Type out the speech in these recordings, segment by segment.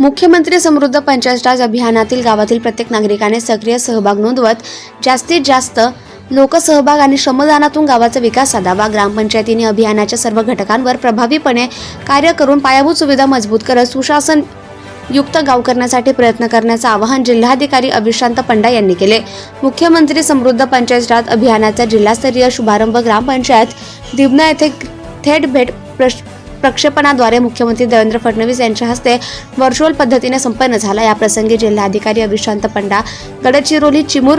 मुख्यमंत्री समृद्ध पंचायत राज अभियानातील गावातील प्रत्येक नागरिकाने सक्रिय सहभाग नोंदवत जास्तीत जास्त लोकसहभाग आणि श्रमदानातून गावाचा विकास साधावा. ग्रामपंचायतीने अभियानाच्या सर्व घटकांवर प्रभावीपणे कार्य करून पायाभूत सुविधा मजबूत करत सुशासन युक्त गाव करण्यासाठी प्रयत्न करण्याचं आवाहन जिल्हाधिकारी अविश्रांत पंडा यांनी केले. मुख्यमंत्री समृद्ध पंचायत राज अभियानाचा जिल्हास्तरीय शुभारंभ ग्रामपंचायत दिबना येथे थेट भेट प्रश- प्रक्षेपणाद्वारे मुख्यमंत्री देवेंद्र फडणवीस यांच्या हस्ते व्हर्च्युअल पद्धतीने संपन्न झाला. या प्रसंगी जिल्हाधिकारी अभिशांत पंडा गडचिरोली चिमूर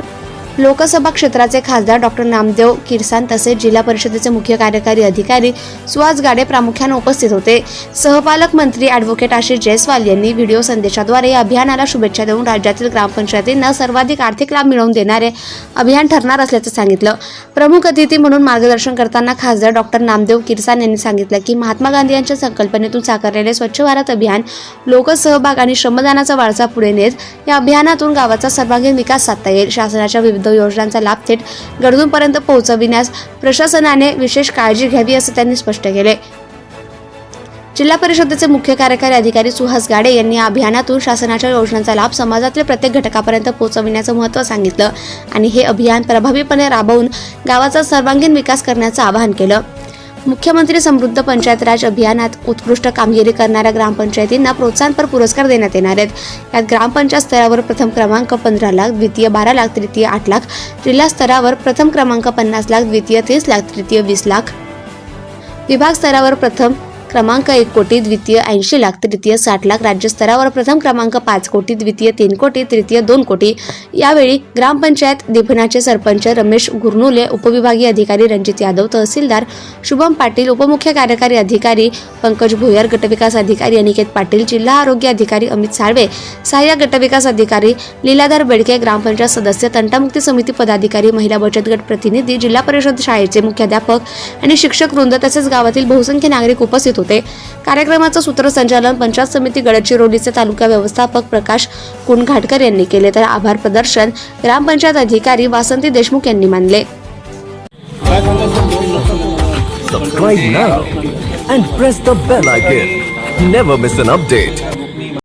लोकसभा क्षेत्राचे खासदार डॉक्टर नामदेव किरसान तसेच जिल्हा परिषदेचे मुख्य कार्यकारी अधिकारी सुहास गाडे प्रामुख्याने उपस्थित होते. सहपालक मंत्री ॲडव्होकेट आशिष जयस्वाल यांनी व्हिडिओ संदेशाद्वारे या अभियानाला शुभेच्छा देऊन राज्यातील ग्रामपंचायतींना सर्वाधिक आर्थिक लाभ मिळवून देणारे अभियान ठरणार असल्याचं सांगितलं. प्रमुख अतिथी म्हणून मार्गदर्शन करताना खासदार डॉक्टर नामदेव किरसान यांनी सांगितलं की महात्मा गांधी यांच्या संकल्पनेतून साकारलेले स्वच्छ भारत अभियान लोकसहभाग आणि श्रमदानाचा वारसा पुढे नेत या अभियानातून गावाचा सर्वांगीण विकास साधता येईल. शासनाच्या विविध योजनांचा लाभ थेट गरजूंपर्यंत पोहोचविण्यास प्रशासनाने विशेष काळजी घ्यावी असं त्यांनी स्पष्ट केले. जिल्हा परिषदेचे मुख्य कार्यकारी अधिकारी सुहास गाडे यांनी या अभियानातून शासनाच्या योजनांचा लाभ समाजातील प्रत्येक घटकापर्यंत पोहोचविण्याचं महत्त्व सांगितलं आणि हे अभियान प्रभावीपणे राबवून गावाचा सर्वांगीण विकास करण्याचं आवाहन केलं. मुख्यमंत्री समृद्ध पंचायत राज अभियानात उत्कृष्ट कामगिरी करणाऱ्या ग्रामपंचायतींना प्रोत्साहनपर पुरस्कार देण्यात येणार आहेत. यात ग्रामपंचायत स्तरावर प्रथम क्रमांक पंधरा लाख द्वितीय बारा लाख तृतीय आठ लाख जिल्हा स्तरावर प्रथम क्रमांक पन्नास लाख द्वितीय तीस लाख तृतीय वीस लाख. विभाग स्तरावर प्रथम क्रमांक एक कोटी द्वितीय ऐंशी लाख तृतीय साठ लाख राज्य स्तरावर प्रथम क्रमांक पाच कोटी द्वितीय तीन कोटी तृतीय दोन कोटी. यावेळी ग्रामपंचायत दिफनाचे सरपंच रमेश गुरनुले उपविभागीय अधिकारी रणजित यादव तहसीलदार शुभम पाटील उपमुख्य कार्यकारी अधिकारी पंकज भुयार गटविकास अधिकारी अनिकेत पाटील जिल्हा आरोग्य अधिकारी अमित साळवे सहाय्यक गटविकास अधिकारी लीलाधर बेडके ग्रामपंचायत सदस्य तंटामुक्ती समिती पदाधिकारी महिला बचत गट प्रतिनिधी जिल्हा परिषद शाळेचे मुख्याध्यापक आणि शिक्षक वृंद तसेच गावातील बहुसंख्य नागरिक उपस्थित होते कार्यक्रमाचं सूत्रसंचालन पंचायत समिती गडचिरोलीचे तालुका व्यवस्थापक प्रकाश कुणघाटकर यांनी केले तर आभार प्रदर्शन ग्रामपंचायत अधिकारी वासंती देशमुख यांनी मानले subscribe now and press the bell icon. Never miss an update.